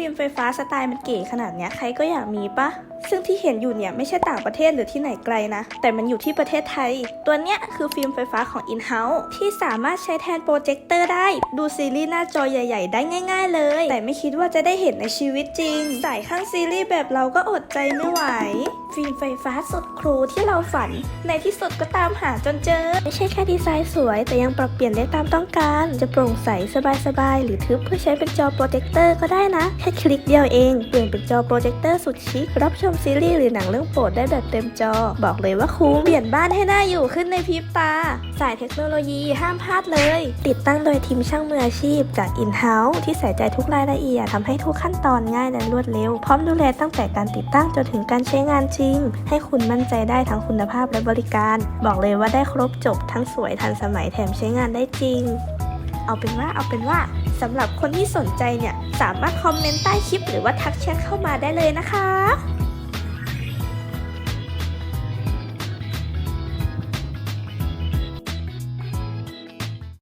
ฟิล์มไฟฟ้าสไตล์มันเก๋ขนาดเนี้ยใครก็อยากมีปะ ซึ่งที่เห็นอยู่เนี่ยไม่ใช่ต่างประเทศหรือที่ไหนไกลนะ แต่มันอยู่ที่ประเทศไทย ตัวเนี้ยคือฟิล์มไฟฟ้าของ InHouse ที่สามารถใช้แทนโปรเจคเตอร์ได้ ดูซีรีส์หน้าจอใหญ่ ๆ ได้ง่าย ๆ เลย แต่ไม่คิดว่าจะได้เห็นในชีวิตจริง สายข้างซีรีส์แบบเราก็อดใจไม่ไหว ฟิล์มไฟฟ้าสุดครูที่เราฝัน ในที่สุดก็ตามหาจนเจอ ไม่ใช่แค่ดีไซน์สวย แต่ยังปรับเปลี่ยนได้ตามต้องการ จะโปร่งใสสบายๆหรือทึบเพื่อใช้เป็นจอโปรเจคเตอร์ก็ได้นะ แค่คลิกเดียวเอง เปลี่ยนเป็นจอโปรเจคเตอร์สุดชิครับชมซีรีส์หรือหนังเรื่องโปรดได้แบบเต็มจอ บอกเลยว่าคุ้มเปลี่ยนบ้านให้น่าอยู่ขึ้นในพริบตา สายเทคโนโลยีห้ามพลาดเลย ติดตั้งโดยทีมช่างมืออาชีพ จาก InHouse ที่ใส่ใจทุกรายละเอียดทำให้ทุกขั้นตอนง่ายและรวดเร็ว พร้อมดูแลตั้งแต่การติดตั้งจนถึงการใช้งานจริง ให้คุณมั่นใจได้ทั้งคุณภาพและบริการ บอกเลยว่าได้ครบจบทั้งสวยทันสมัยแถมใช้งานได้จริง เอาเป็นว่าเอาเป็นว่าสำหรับคนที่สนใจเนี่ย สามารถคอมเมนต์ใต้คลิปหรือว่าทักแชทเข้ามาได้เลยนะคะ